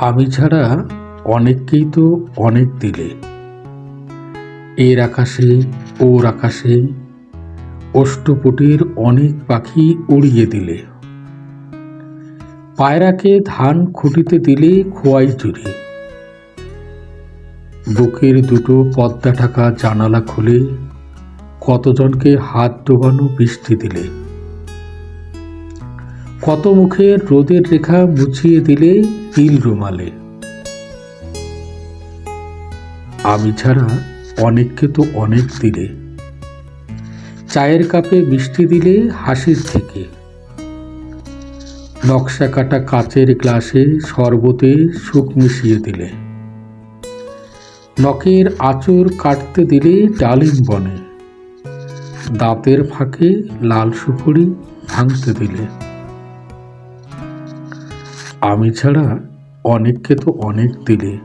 আমি ছাড়া অনেককেই তো অনেক দিলে। এর আকাশে, ওর আকাশে অষ্টপটির অনেক পাখি উড়িয়ে দিলে। পায়রাকে ধান খুঁটিতে দিলে খোয়াই চুরি। বুকের দুটো পদ্মা ঢাকা জানালা খুলে কতজনকে হাত ডোবানো বৃষ্টি দিলে। কত মুখের রোদের রেখা মুছিয়ে দিলে তিল রুমালে। আমি ছাড়া অনেককে তো অনেক দিলে। চায়ের কাপে মিষ্টি দিলে হাসির থেকে নকশা কাটা কাচের গ্লাসে শরবতে সুখ মিশিয়ে দিলে। নখের আঁচড় কাটতে দিলে ডালিম বনে। দাঁতের ফাঁকে লাল সুপুরি ভাঙতে দিলে। আমি ছাড়া অনেককে তো অনেক দিলে।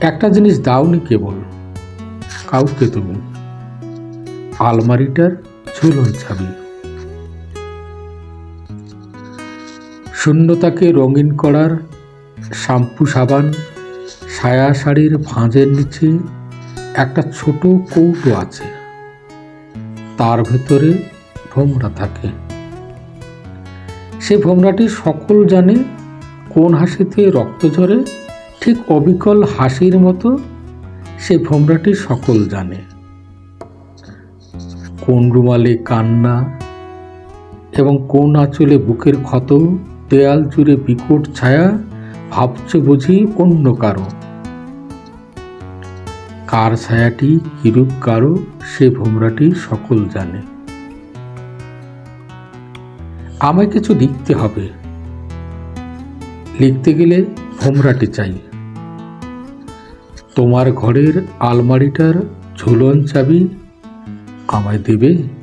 একটা জিনিস দাওনি কেবল, কাউকে তুমি। আলমারিটার ঝুলন ছাবি। শূন্যতাকে রঙিন করার শ্যাম্পু সাবান, সায়া শাড়ির ভাঁজের নিচে একটা ছোট কৌটো আছে। তার ভেতরে ভোমরা থাকে। সে ভোমরাটি সকল জানে কোন হাসিতে রক্ত ঝরে, ঠিক অবিকল হাসির মতো সে ভোমরাটি সকল জানে। কোন রুমালে কান্না এবং কোন আঁচলে বুকের ক্ষত, দেয়াল জুড়ে বিকট ছায়া, ভাবছে বুঝি অন্য কারও। কার ছায়াটি কিরূপ কারও, সে ভোমরাটি সকল জানে। আমায় কিছু লিখতে হবে। লিখতে গেলে ভোমরাটি চাই। তোমার ঘরের আলমারিটার ঝুলন চাবি আমায় দেবে?